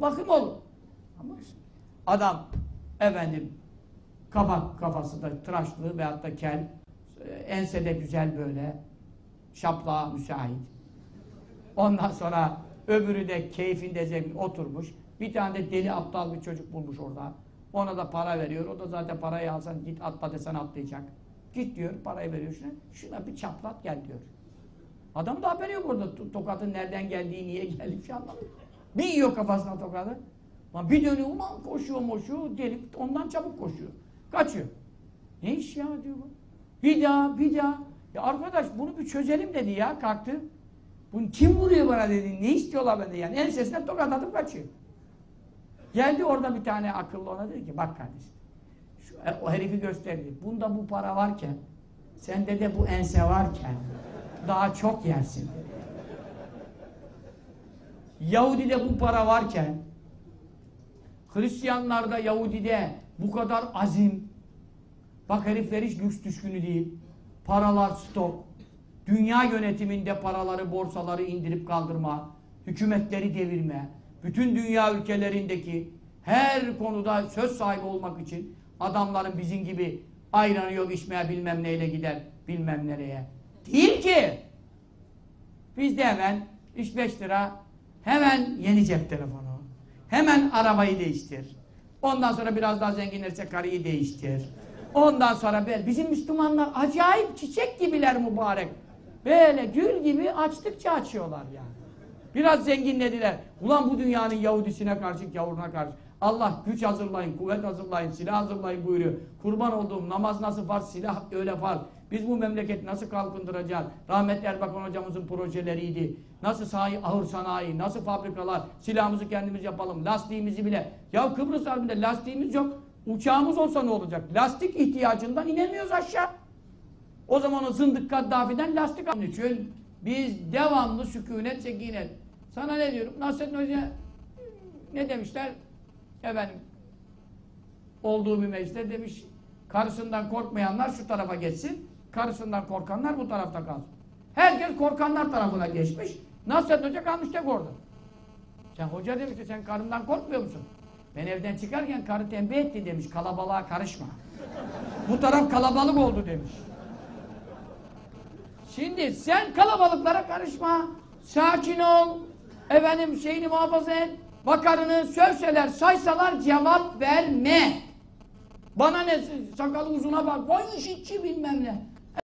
bakım olur. Ama adam efendim kabak kafası da tıraşlı veyahut da kel e, ensede güzel böyle şaplığa müsait. Ondan sonra öbürü de keyfinde zevkin oturmuş. Bir tane de deli aptal bir çocuk bulmuş orada. Ona da para veriyor. O da zaten parayı alsan git atla desen atlayacak. Git diyor parayı veriyor şuna. Şuna bir çaplat gel diyor. Adam da haberi yok orada. To- Tokatın nereden geldiği, niye geldiği şey anlamıyor. Bir yiyor kafasına tokadı. Lan bir dönüyor ulan koşuyor moşuyor. Deli ondan çabuk koşuyor. Kaçıyor. Ne iş ya diyor bu. Bir daha bir daha. Ya arkadaş bunu bir çözelim dedi ya kalktı. Bunu kim vuruyor bana dedi. Ne istiyorlar benden yani. Ensesine tokat atıp kaçıyor. Geldi orada bir tane akıllı ona dedi ki bak kardeşim. Şu, e, o herifi gösterdi. Bunda bu para varken sende de bu ense varken daha çok yersin dedi. Yahudi'de bu para varken Hristiyanlarda, Yahudi'de bu kadar azim bak herifler hiç lüks düşkünü değil. Paralar stok. Dünya yönetiminde paraları, borsaları indirip kaldırma, hükümetleri devirme, bütün dünya ülkelerindeki her konuda söz sahibi olmak için adamların bizim gibi ayranı yok içmeye bilmem neyle gider bilmem nereye. Değil ki. Bizde hemen 3-5 lira hemen yeni cep telefonu. Hemen arabayı değiştir. Ondan sonra biraz daha zenginlerse karıyı değiştir. Ondan sonra böyle bizim Müslümanlar acayip çiçek gibiler mübarek. Böyle gül gibi açtıkça açıyorlar yani. Biraz zenginlediler. Ulan bu dünyanın Yahudisine karşı, gavuruna karşı. Allah güç hazırlayın, kuvvet hazırlayın, silah hazırlayın buyuruyor. Kurban olduğum namaz nasıl farz, silah öyle farz. Biz bu memleketi nasıl kalkındıracağız? Rahmetli Erbakan hocamızın projeleriydi. Nasıl sanayi, ağır sanayi, nasıl fabrikalar, silahımızı kendimiz yapalım, lastiğimizi bile. Ya Kıbrıs Harbi'nde lastiğimiz yok. Uçağımız olsa ne olacak? Lastik ihtiyacından inemiyoruz aşağı. O zaman o zındık Kaddafi'den lastik alın için biz devamlı sükunet, sekinet. Sana ne diyorum? Nasrettin Hoca ne demişler? Efendim olduğu bir mecliste demiş karısından korkmayanlar şu tarafa geçsin. Karısından korkanlar bu tarafta kalsın. Herkes korkanlar tarafına geçmiş. Nasrettin Hoca kalmış tek orada. Sen hoca demiş ki sen karından korkmuyor musun? Ben evden çıkarken karı tembih etti demiş. Kalabalığa karışma. bu taraf kalabalık oldu demiş. Şimdi sen kalabalıklara karışma. Sakin ol. Efendim şeyini muhafaza et. Bakarını sövseler, saysalar cevap verme. Bana ne sakalı uzuna bak. Vay işitçi bilmem ne.